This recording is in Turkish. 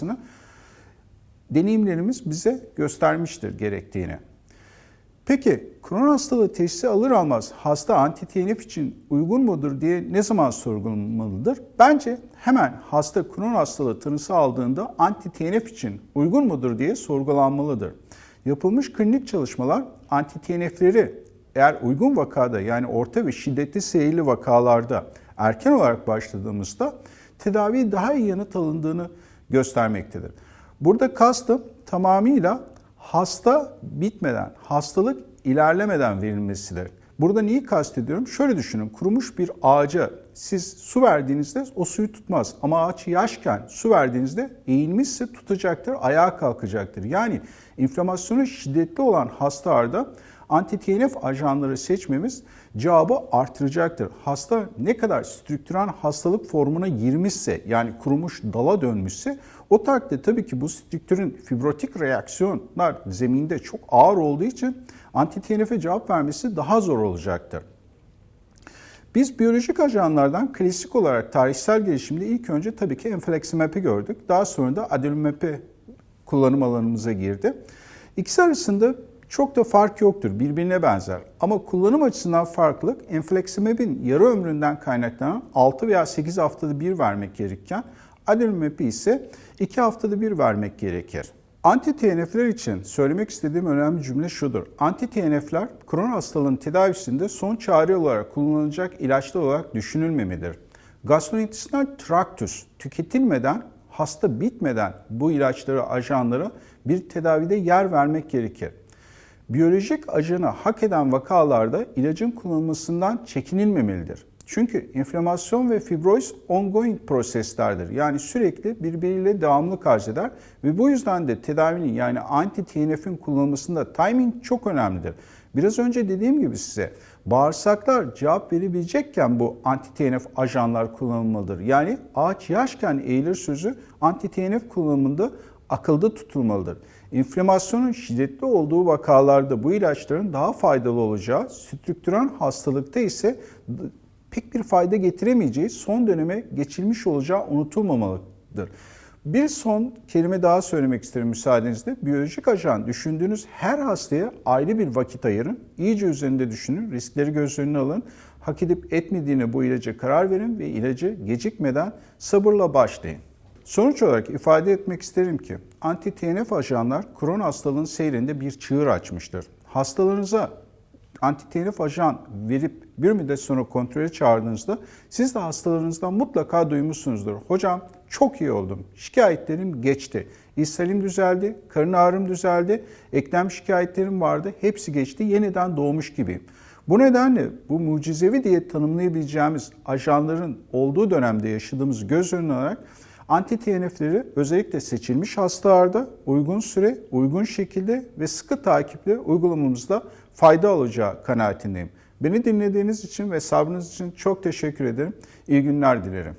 kullanılmasını deneyimlerimiz bize göstermiştir gerektiğini. Peki kronon hastalığı teşhisi alır almaz hasta anti-TNF için uygun mudur diye ne zaman sorgulanmalıdır? Bence hemen hasta kronon hastalığı tanısı aldığında anti-TNF için uygun mudur diye sorgulanmalıdır. Yapılmış klinik çalışmalar anti-TNF'leri eğer uygun vakada yani orta ve şiddetli seyirli vakalarda erken olarak başladığımızda tedavi daha iyi yanıt alındığını göstermektedir. Burada kastım tamamıyla hasta bitmeden, hastalık ilerlemeden verilmesidir. Burada neyi kastediyorum? Şöyle düşünün, kurumuş bir ağaca siz su verdiğinizde o suyu tutmaz. Ama ağaç yaşken su verdiğinizde eğilmişse tutacaktır, ayağa kalkacaktır. Yani inflamasyonu şiddetli olan hastalarda anti-TNF ajanları seçmemiz cevabı artıracaktır. Hasta ne kadar strüktüren hastalık formuna girmişse yani kurumuş dala dönmüşse o takdirde tabii ki bu strüktürün fibrotik reaksiyonlar zeminde çok ağır olduğu için anti-TNF'e cevap vermesi daha zor olacaktır. Biz biyolojik ajanlardan klasik olarak tarihsel gelişimde ilk önce tabii ki enfleximab'i gördük. Daha sonra da adalimumab'i kullanım alanımıza girdi. İkisi arasında çok da fark yoktur, birbirine benzer. Ama kullanım açısından farklılık, enfleximab'in yarı ömründen kaynaklanan 6 veya 8 haftada bir vermek gerekirken adalimumab'i ise 2 haftada bir vermek gerekir. Anti-TNF'ler için söylemek istediğim önemli cümle şudur. Anti-TNF'ler kron hastalığının tedavisinde son çare olarak kullanılacak ilaçlar olarak düşünülmemelidir. Gastrointestinal traktüs tüketilmeden, hasta bitmeden bu ilaçları, ajanlara bir tedavide yer vermek gerekir. Biyolojik ajanı hak eden vakalarda ilacın kullanılmasından çekinilmemelidir. Çünkü inflamasyon ve fibroz ongoing proseslerdir. Yani sürekli birbiriyle devamlı arz eder ve bu yüzden de tedavinin yani anti-TNF'in kullanılmasında timing çok önemlidir. Biraz önce dediğim gibi size bağırsaklar cevap verebilecekken bu anti-TNF ajanlar kullanılmalıdır. Yani ağaç yaşken eğilir sözü anti-TNF kullanımında akılda tutulmalıdır. İnflamasyonun şiddetli olduğu vakalarda bu ilaçların daha faydalı olacağı, strüktüren hastalıkta ise pek bir fayda getiremeyeceği son döneme geçilmiş olacağı unutulmamalıdır. Bir son kelime daha söylemek isterim müsaadenizle. Biyolojik ajan düşündüğünüz her hastaya ayrı bir vakit ayırın. İyice üzerinde düşünün, riskleri göz önüne alın. Hak edip etmediğine bu ilaca karar verin ve ilacı gecikmeden sabırla başlayın. Sonuç olarak ifade etmek isterim ki anti-TNF ajanlar kron hastalığın seyrinde bir çığır açmıştır. Hastalarınıza anti-TNF ajan verip bir müddet sonra kontrole çağırdığınızda siz de hastalarınızdan mutlaka duymuşsunuzdur. Hocam çok iyi oldum. Şikayetlerim geçti. İshalim düzeldi, karın ağrım düzeldi, eklem şikayetlerim vardı. Hepsi geçti. Yeniden doğmuş gibiyim. Bu nedenle bu mucizevi diye tanımlayabileceğimiz ajanların olduğu dönemde yaşadığımız göz önüne alarak Anti-TNF'leri özellikle seçilmiş hastalarda uygun süre, uygun şekilde ve sıkı takiple uygulamamızda fayda olacağı kanaatindeyim. Beni dinlediğiniz için ve sabrınız için çok teşekkür ederim. İyi günler dilerim.